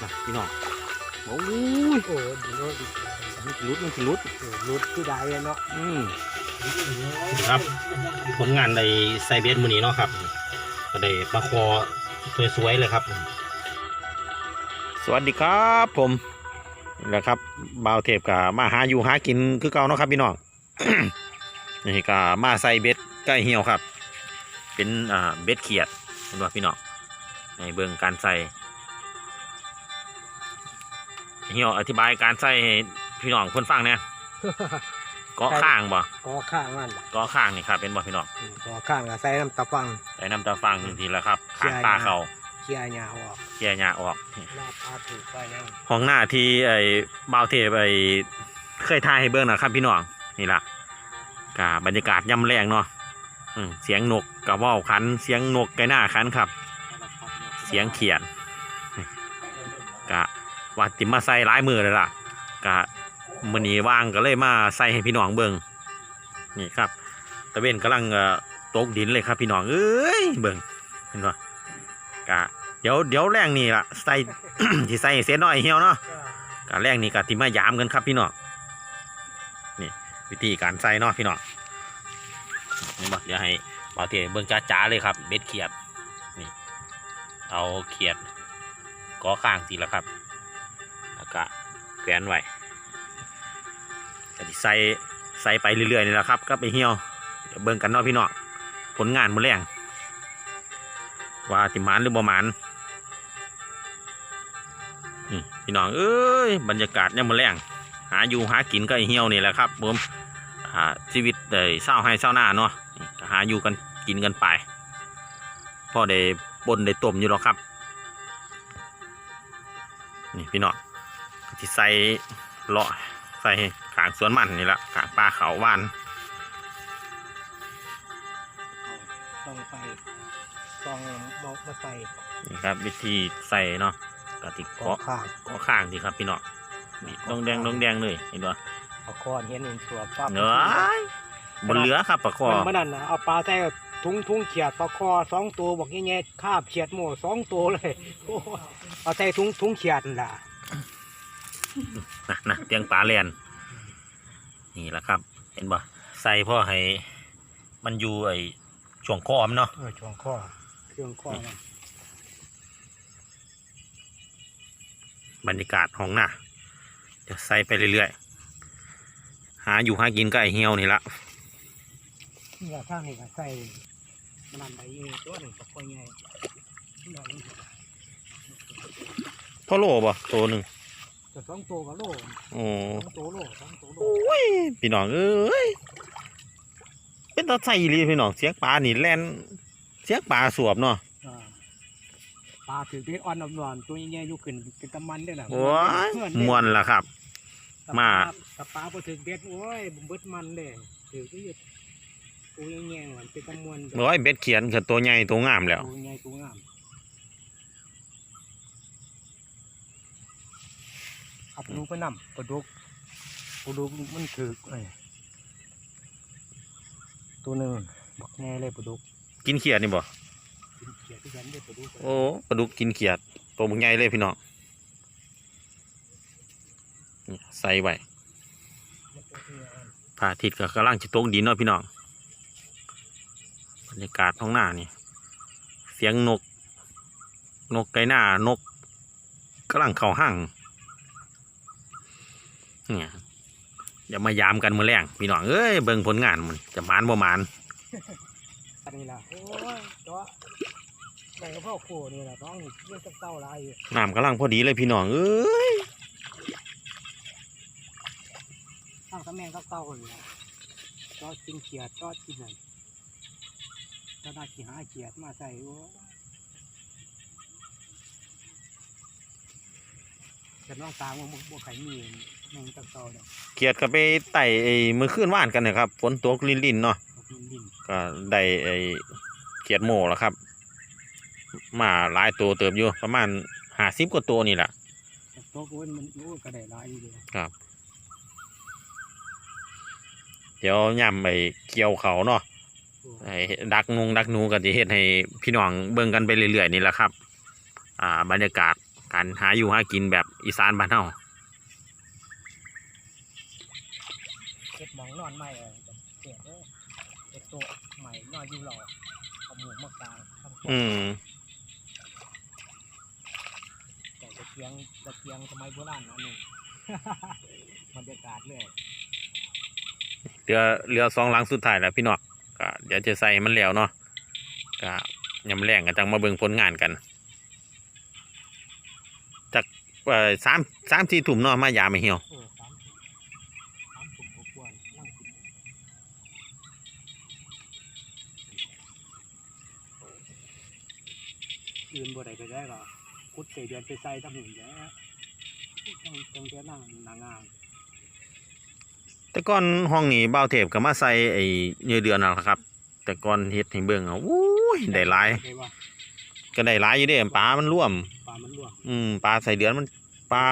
มาพี่น้องโอ้ยโอ้ดีโน่ดีมันสิรุดมันสิรุดเออรุดที่ได้อะเนาะอืมครับผลงานในไซเบสมือนี้เนาะครับก็ได้ปลาคอสวยๆเลยครับ สวัสดีครับผมนี่แหละครับบ่าวเทพกับมาหาอยู่หากินคือเก่าเนาะครับพี่น้องนี่ก็มาใส่เบ็ดใกล้เหี่ยวครับ เป็นอ่าเบ็ดเขียดเห็นป่ะพี่น้องในเบื้องการใส่ เหี่ยวอธิบายการใส่ให้พี่น้องคนฟังเนี่ยเกาะข้างบ่กอข้างมันเกาะข้างนี่ครับเป็นบ่พี่น้องอืมกอข้างก็ใส่น้ำตะฟัง ใส่น้ำตาฟังหนึ่งทีแล้วครับเชี่ข้างยตาเขาเคลียร์หญ้าออกเกียร์หยาออกลาพาถูกไปยังห้องหน้าที่ไอ้บ่าวเทพไอ้เคยทายให้เบิ่งนะครับพี่น้องนี่ล่ะกะบรรยากาศย่ำแรงเนาะอืมเสียงนกกระว่าวขัน เสียงนกไก่หน้าขันครับ เสียงเขียนกะ ว่าติมาใส่หลายมือเลยล่ะกะมือนี้ว่างก็เลยมาใส่ให้พี่น้องเบิ่งนี่ครับตะเวนกำลังเอ่อตกดินเลยครับพี่น้องเอ้ยเบิ่งเห็นปะกะเดี๋ยวเดี๋ยวแรงนี่ล่ะใส่ที่ใส่เสียน้อยเหี่ยวเนาะกะแรกนี่กะที่มายามกันครับพี่น้องนี่วิธีการใส่เนาะพี่น้องนี่บอกเดี๋ยวให้บอเตียเบิ่งจ้าๆเลยครับเบ็ดเขียดนี่เอาเขียดก้อข้างทีแล้วครับ แล้วก็แขวนไว้ก็จะใส่ใส่ไปเรื่อยๆนี่แหละครับ ก็ไปเหี่ยวเดี๋ยวเบิ่งกันเนาะพี่น้องผลงานมือแรงว่าติมานหรือบ่มานนี่พี่น้องเอ้ยบรรยากาศเนี่ยมมันแรงหาอยู่หากินก็เหี่ยวนี่แหละครับผมชีวิตได้เศร้าให้เศร้าหน้าเนาะหาอยู่กันกินกันไปพ่อได้ปนได้ต้มอยู่หรอกครับ นี่พี่น้อง ที่ใส่เลาะใส่ขางสวนมันนี่แหละขางปลาเขาวหวานต้องไปต้องบอกมาใส่นี่ครับ วิธีใส่เนาะกะติกอเกาะข้างเกาะข้างสิครับพี่น้องนี่ดองแดงดองแดงเลยเห็นปะเอาคอนเห็นเห็นตัวปั๊บเนื้อบนเรือครับปลาคอมันนั่นนะเอาปลาใส่ทุงทุงเขียดปลาคอสองตัวบอกแง่ๆคาบเขียดหมูสองตัวเลยโอ้เอาใส่ทุงทุงเขียดนั่นล่ะ นะนะเตียงปลาเลียนนี่แหละครับ เห็นปะใส่พ่อให้ มันอยู่ไอ้ช่วงคอมนเนาะเออช่วงข้อเครื่องข้อมันบรรยากาศห้องหน้าจะใส่ไปเรื่อยๆหาอยู่หากินก็ไอเหี่ยวนี่ละนี่ละข้างนี่ก็ใส่มันนั่นไปอยู่ตัวหนึ่งปลาคอใหญ่นี่ละนี่พ่อโลบ่ตัวหนึ่ง แต่สองตัวก็โลโอ้สองตัวโลสองตัวโลโอ้ยพี่น้องเอ้ยเป็นตาใส่เลยพี่น้องเสียงปลานี่แล่นเสียงปลาสวบเนาะอ่าปลาถือเพชรอ่อนนอนๆตัวใหญ่ๆอยู่ขึ้นเป็นตะมันเด้อน่ะโอ้ยเพื่อนมวนละครับ มาถ้ปลาพอถือเพชรโอ้ยบ่เบิดมันเด้ถือที่ตัวใหญ่ๆมันเป็นตะมวนร้อยเบ็ดเขียนคือตัวใหญ่ตัวงามแล้วตัวใหญ่ตัวงามขับ ดูไปนำปลาดุกปลาดุกมันถือเอ้ยตัวหนึ่งบักแง่เลยปลาดุกกินเขียดนี่บ่กินเขียดที่ฉันได้ปลาดุกโอ้ปลาดุกกินเขียดตัวบุกใหญ่เลยพี่น้องนี่ใส่ไว้พระอาทิตย์ก็กำลังจะตกดินเนาะพี่น้องบรรยากาศท้องหน้านี่เสียงนก นกไก่หน้านกกำลังเข้าห้าง เนี่ยอย่ามายามกันมือแรงพี่น้องเอ้ยเบิ่งผลงานมันจะหมานบ่หมานอันนี้ล่ะโอ้ยจ้ะแบ่งกับพ่อโคนี่แหละน้องนี่เรื่องจับเต้าหลายอยู่น้ำกำลังพอดีเลยพี่น้องเอ้ยตั้งตะแมงกับเต้านี่ล่ะจอดกินเขียดจอดกินนั่นเจะได้ขี่หาเขียดมาใส่โอ้ยแต่น้องตามว่าบ่บ่ไข่มี แมงจับเต้าเนี่ยเกียดก็ไปไต่ไอ้มือขึ้นว่านกันนะครับฝนตกลินๆเนาะเอากินดินก็ได้ไอ้เกียดโม่แล้วครับ มาหลายตัวเติบอยู่ประมาณห้าสิบกว่าตัวนี่แหละจับโต๊ะโอ้ยมันโอ้ยก็ได้หลายอยู่เดียวเดี๋ยวย่ำไอ้เกี่ยวเขาเนาะโอ้ยไอ้ดักนุงดักหนูก็จะเฮ็ดให้พี่น้องเบิ่งกันไปเรื่อยๆนี่แหละครับ อ่าบรรยากาศกการหาอยู่หากินแบบอีสานบ้านเฮา เก็บหม องนอนใหม่เลยเสียเด้อเก็บตัวใหม่นอนอยู่หล่อเอาหมูมากลางทำตัวอืมแต่ตะเกียงตะเกียงสมัยโบราณอันนี้บรรยากาศเลยเรือเรือสองหลังสุดท้ายแล้วพี่น้องก็เดี๋ยวจะใส่มันแล้วเนาะก็ยำแรงกันจังมาเบิ่งผลงานกันจากเอ่อสามสามสี่ถุ่มเนาะมายามไม่เหี่ยว เออสามถุงสามถุงก็ควรนั่งกิน ยืนบ่ได้ก็ได้หรอคุดใส่เดือนไปใส่ตำหนิแล้วต้องต้องแค่นั่งนางงามแต่ก่อนห้องนี้เบ้าเทพก็มาใส่ไอ้เนื้อเดือนนั่นแหละครับ แต่ก่อนเฮ็ดให้เบิ่งอะอู้ยได้หลายได้ว่าก็ได้หลายอยู่เด้ปลามันร่วม ปลามันลวกอืมปลาใส่เดือนมันปลา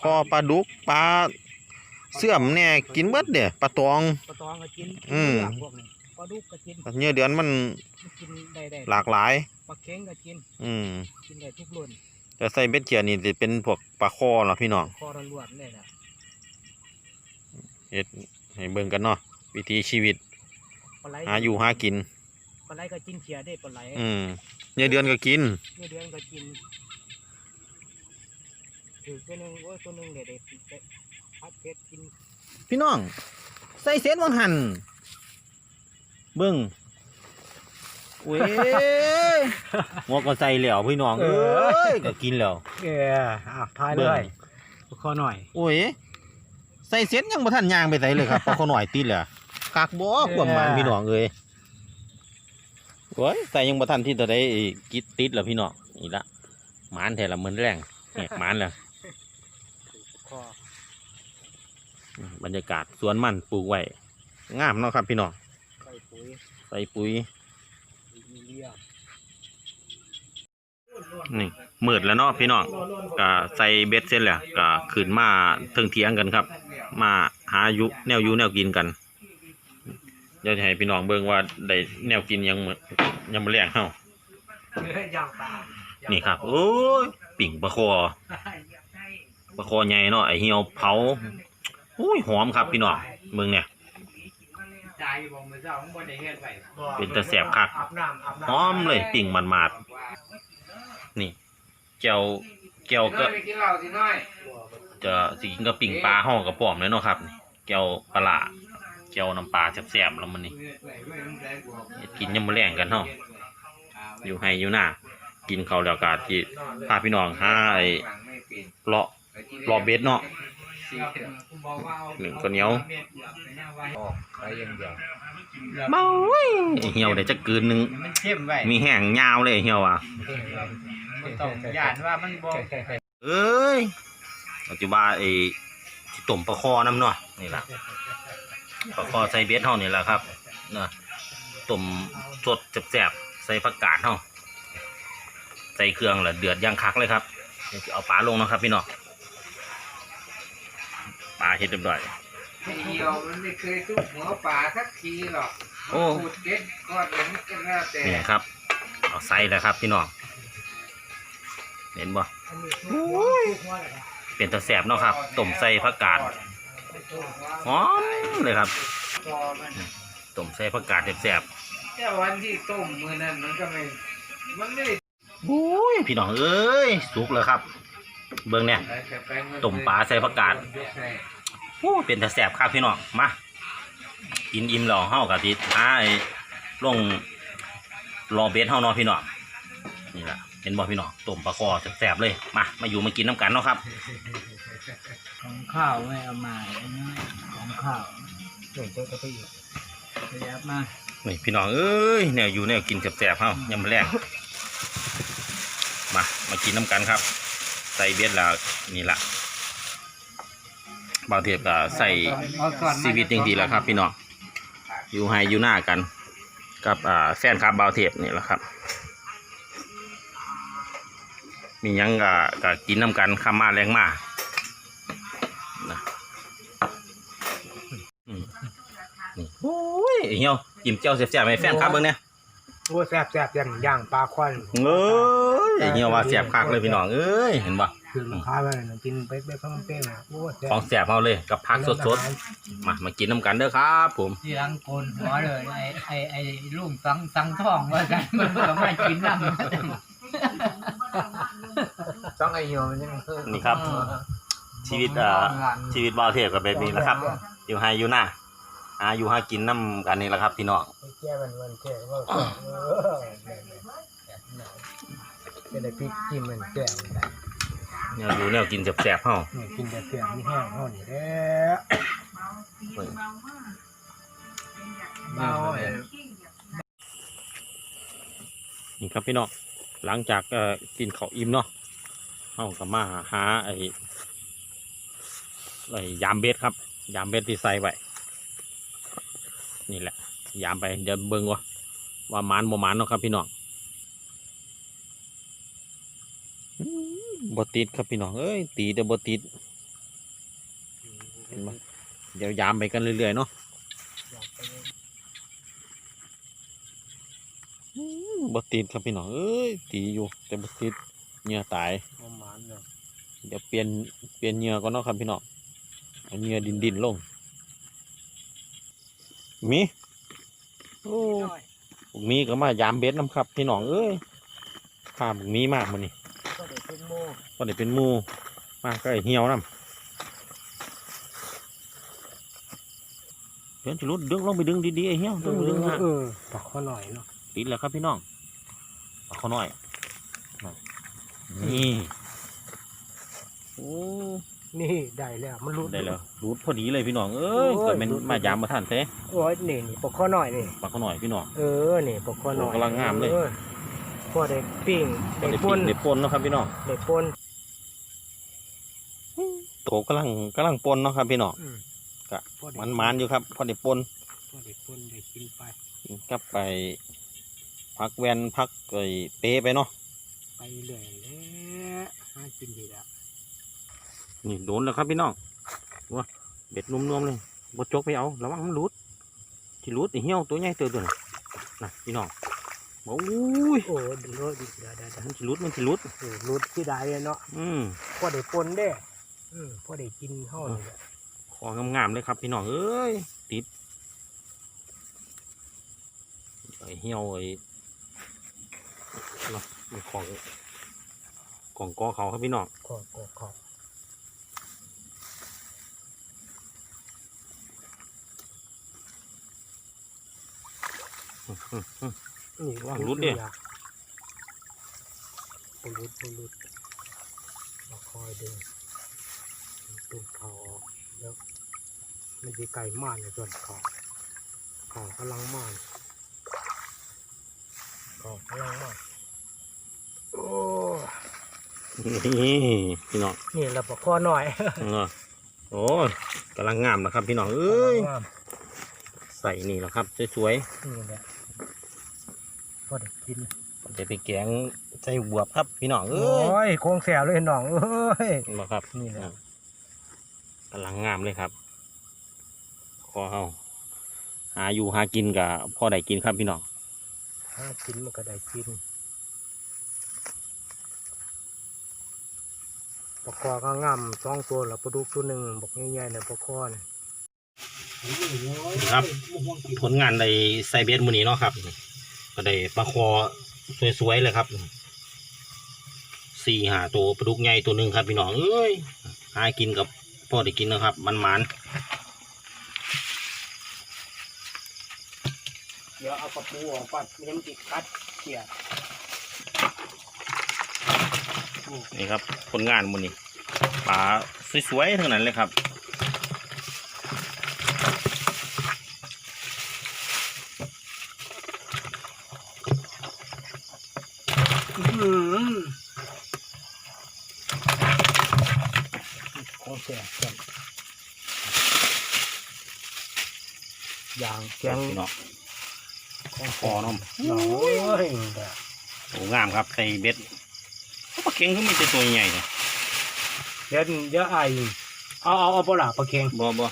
คอปลาดุกปลาเสื่อมแน่กินเบิดเด้ปลาตอง ปลาตองก็กินอืม พวกนี้ป ลาดุกก็กินเนื้อเดือนมันกินได้ได้หลากหลาย ปลาเค็งก็กิน อืมกินได้ทุกรุ่นแต่ใส่เบ็ดเขียนี่สิเป็นพวกปลาคอเนาะพี่น้องคอระลวดเลยนะเฮ็ดให้เบิ่งกันเนาะวิถีชีวิตปลาไหลหาอยู่หากินปลาไหลก็กินเขียได้ปลาไหลอืมเนื้อเดือนก็กินเมื่อเดือนก็กินถือตัวหนึ่งโอ้ยตัวหนึ่งเด็ดเด็ดพัดเพชรกิน พี่น้อง ใส่เศษวังหัน เบิ่งเว้ยหัวก็ใส่แล้วพี่น้องเอ้ยก็กินแล้วเอออะทายเลเบิ่งยขอหน่อย โอ้ยใส่เศษยังบ่ทันย่างไปใส่เลยครับเพราะเขาหน่อยติดแหละคักบ่ความหมานพี่น้องเอ้ยโอ้ยใส่ยังบ่ทันที่ตัวใดกิดติดแล้วพี่น้องนี่ละหมานแท้ละเหมือนแรงเนี่ยหมานแล้วคอบรรยากาศสวนมันปลูกไว้งามเนาะครับพี่น้องใส่ ปุ๋ยใส่ปุ๋ยยูเรียนี่มืดแล้วเนาะพี่น้องก็ใส่เบ็ดเสร็จแล้วก็ขึ้นมาเทิงเถียงกันครับ มาหาอยู่แนวอยู่แนวกินกันเดี๋ยวจะให้พี่น้องเบิ่งว่าได้แนวกินยังมื้อยังบ่แรงเฮาย่างปลานี่ครับโอ้ยปิ่งปลาคอปลาคอใหญ่เนาะไอเหี่ยวเผาโอ้ยหอมครับพี่น้องเบิ่งเนี่ย ใจบอกมือเจ้าของบนได้เฮ็ดไว้เป็นตะแสบคัก อาบน้ำอาบน้ำหอมเลยปิ่งมันมาดๆนี่แก้วแก้วก็ไปกินเหล้าสิน้อยจะสิกินกับปิ่งปลาห่อกระป๋อมเลยเนาะครับนี่แก้วปลาร้าแก้วน้ำปลาแซ่บๆแล้วมันนี่เฮ็ดกินยามมื้อแรงกันเฮาอยู่ให้อยู่หน้ากินข้าวแล้วก็ที่พาพี่น้องหาไอ้เลาะเลาะเบ็ดเนาะ หนึ่งข้าวเหนียวไปยังเดียวเมาเว้ยไอ้เหี่ยวได้จักกืนหนึง มันเข้มไว้มีแห้งยาวเลยไอ้เหี่ยวอะ มันต้องยานว่ามันบ่เอ้ยปัจจุบันไอ้ที่ต้มปลาคอน้ำเนาะนี่ล่ะปลาคอใส่เบ็ดเฮานี่แหละครับเนาะต้มสดแซ่บๆใส่ผักกาดเฮาใส่เครื่องแล้วเดือดย่างคักเลยครับเดี๋ยวจะเอาปลาลงเนาะครับพี่น้อง ปลาเฮ็ดเรียบร้อย ไอ้เหี่ยวมันไม่เคยทุบหัวป่าสักทีหรอกโอ้ขุดเก็ดก้อนมันก็แล้วแต่นี่ครับ เอาใส่แล้วครับพี่น้องเห็นบ่อันนี้ทุกหัวทุกหัวเลยครับเป็นตะแสบเนาะครับต้มใส่ผักกาดหอมเลยครับพอมัน ต้มใส่ผักกาดแสบแต่วันที่ต้มมือนั้นมันก็ไม่ มันไม่ได้ๆโอ้ยพี่น้องเอ้ยสุกแล้วครับ เบิ่งเนี่ยอะไรแต่แปลงมันต้มปลาใส่ผักกาดยให้โอ้เป็นตะแสบครับพี่น้องมากินอิ่มแล้วเฮากับทิหาไอ้ลงรอเบสเฮาเนาะพี่น้องนี่ล่ะเห็นบ่พี่น้องต้มปลาคอแสบๆเลยมามาอยู่มากินน้ำกันเนาะครับ ของข้าวไม่เอามาไอ้น้อยของข้าวโดดตัวกระไปอีกขยับมานี่พี่น้องเอ้ยแนวอยู่แนวกินแสบๆเฮายำแรงมามากินน้ำกันครับ ใส่เบ็ดแล้วนี่ล่ะบางเทียก็ใส่เอาก่อนชีวิตจริงๆแหล้วครับ พี่น้องอยู่ให้อยู่หน้ากัน กับอ่าแฟนคลับบาวเทปนี่แหละครับ มีหยังก็ก็กินน้ำกันข้ามมาแรงมานะอืมนี่โอ้ยไอ้เหี่ยวจิ้มเจ้าเสียบๆให้แฟนครับเบิ่งเนี่ยโอ้แซ่บแซ่บย่างย่างปลาควันเอ้ย ไอ้เหี่ยวว่าเสียบคักเลยพี่น้องเอ้ยเห็นบ่คือราคาไปน่ะกินไปไปข้างเป้งอะโอ้แซ่บของแสบเอาเลยกับผักสดๆมามากินน้ำกันเด้อครับ ผมที่รังโกนหัวเลยไอ้ไอ้ไอ้ลุงสังสังทองว่ากันมันก็ไม่กินน้ำต้องไอ้เหี่ยวมันยังนี่ครับ ชีวิตอ่าชีวิตบ่าวเทพกับแบบนี้แหละครับ อยู่ให้อยู่หน้าหาอยู่หากินน้ำกันนี่แหละครับพี่น้องไปแก้มันมันแก้ว่าเออแม่ๆ จะได้พริกจิ้มมันแก้มันได้เนี่ยอยู่แนวกินแสบๆเฮานี่กินแต่เปลือกนี่แห้งเท่านี้แหละเฮ้ยเบาไอ้นี่ครับพี่น้องหลังจากเอ่อกินข้าวอิ่มเนาะเฮาก็มาหาไอ้ไอ้ยามเบ็ดครับ ยามเบ็ดที่ใส่ไว้นี่แหละ ยามไปเดี๋ยวเบิ่งว่าว่าหมานบ่หมานเนาะครับพี่น้อง บ่ติดครับพี่น้องเอ้ยตีแต่บ่ติดเห็นไหมเดี๋ยวยามไปกันเรื่อยๆเนาะอืมบ่ติดครับพี่น้องเอ้ยตีอยู่แต่บ่ติดเหงื่อตายประมาณนั้นเดี๋ยวเปลี่ยนเปลี่ยนเหงื่อก่อนเนาะครับพี่น้องเอาเหงื่อดินดินๆลงมีโอ้พวกมีก็มายามเบ็ดน้ำครับพี่น้องเอ้ยพาพวกมีมากมันนี่ก็ได้ เป็นโมก็ได้เป็นหมูมากก็ไอ้เหี่ยวน้ำเดี๋ยวจะรุดดึงลงไปดึงดีๆไอ้เหี่ยวดึงดึงมาเออปักข้อหน่อยเนาะติดแล้วครับพี่น้องเอาเขาหน่อยน่ะนี่โอ้นี่ได้แล้วมันรุดได้แล้วรูดพอดีเลยพี่น้องเอ้ยโอ้ยเกิดเป็นรูดมายามมาท่านเต้โอ้ยนี่นี่ปักข้อหน่อยนี่ปักเขาหน่อยพี่น้องเออนี่ปักข้อหน่อยโอ้กำลังงามเลย ออพอได้ปิ้งได้ได้ปิ้ป่งนได้ปนเนาะครับพี่น้องได้ป่นโตกำลังกำลังปนเนาะครับพี่น้องอืมกะพอได้มันมันๆอยู่ครับพอได้ปนพอได้ป่นได้กินไปกลับไปพักแวนพักไอ้เป๊ไปเนาะไปเรื่อยแล้วหากินดีแล้วนี่โดนแล้วครับพี่น้องว้าเบ็ดนุ่มๆเลยบดจกไปเอาระวังมันหลุดที่หลุดไอ้เหี้ยวตัวใหญ่เติบตัวน่ะนะพี่น้อง โอ้ยโอ้ดีเลยดีเดี๋ยวเดี๋ยวเดี๋ยวมันสิหลุดมันสิหลุดเออรุดที่ได้เนาะอืมพอได้ปนเด้อืมพอได้กินเท่านี้แหละของงามๆเลยครับพี่น้องเอ้ยติดไอเหี้ยวไอ้เนาะของของกอเขาครับพี่น้องขอขอเขาอืมอืมอืม นี่ว่างรุดเนี่ยปรุดปรุดเราคอยดูตุ่มเขาออกแล้วมันจะไก่มากในส่วนเขาเขากำลังมากเขากำลังมากโอ้นี่พี่น้องนี่เราปะข้อหน่อยเออโอ้ยกำลังงามนะครับพี่น้องเอ้ยกำลังงามใส่นี่แหละครับสวยนี่แหละพ อได้กินๆจะไปแกงใส่บวบครับพี่น้องโอเอ้ย้ยโค้งแสบเลยน้องเอ้ยเห็นบ่ครับนี่แหละ กำลังงามเลยครับขอเฮาหาอยู่หากินกับพ่อได้กินครับพี่น้องถ้ากินมันก็ได้กินปลาคอก็งามสองตัวแล้วปลาดุกตัวหนึ่งบอกใหญ่ๆเนี่ยปลาคอเนี่ยครับ ผลงานในไซเบสมือนี้เนาะครับ ก็ได้ปลาคอสวยๆเลยครับสี่หาตัวปลาดุกใหญ่ตัวหนึ่งครับพี่น้องเอ้ยหากินกับพ่อได้กินนะครับ มันมันเดี๋ยวเอากระปูออกก่อนไม่งั้นมันติดคัดเขียดๆนี่ครับผลงานมือนี้ปลาสวยๆทั้งนั้นเลยครับ ของแสบแสบอย่างแกงพี่น้องของคอเน้องน้องเอ้ยแบบโอ้งามครับไซเบสปลาเค็งก็มีแต่ตัวใหญ่เลยเดี๋ยวเดี๋ยวไอเอาเอาเอาปลาปลาเค็งบ่บ่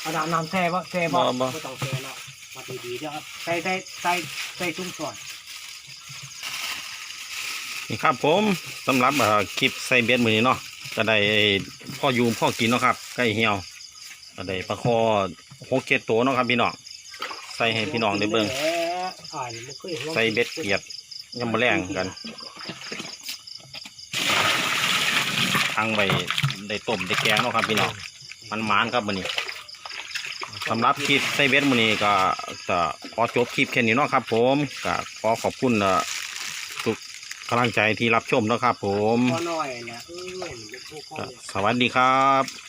เอาน้ำน้ำแช่บ่แช่บ่บ่บ่ไม่ต้องแช่เนาะมาดีๆเดี๋ยวใส่ใส่ใส่ใส่ตุ้มส่วนนี่ครับผมสำหรับเอ่อคลิปใส่เบ็ดมือนี้เนาะก็ได้ พ่ออยู่พ่อกินเนาะครับใกล้เหี่ยวก็ได้ปลาคอหกเจ็ดตัวเนาะครับพี่น้องใส่ให้พี่น้องได้เบิ่งอ่านมันเคยห็นใส่เบ็ดเกียดยำมะแรงกันทั้งใบได้ต้มได้แกงเนาะครับพี่น้องมันหมานครับมือนี้สำหรับคลิปใส่เบ็ดมือนี้ก็จะขอจบคลิปแค่นี้เนาะครับ ผมก็ขอขอบคุณอ่ กำลังใจที่รับชมเนาะครับผม พอหน่อยเนี่ยเออมันจะพวกเขาก็เนี่ยสวัสดีครับ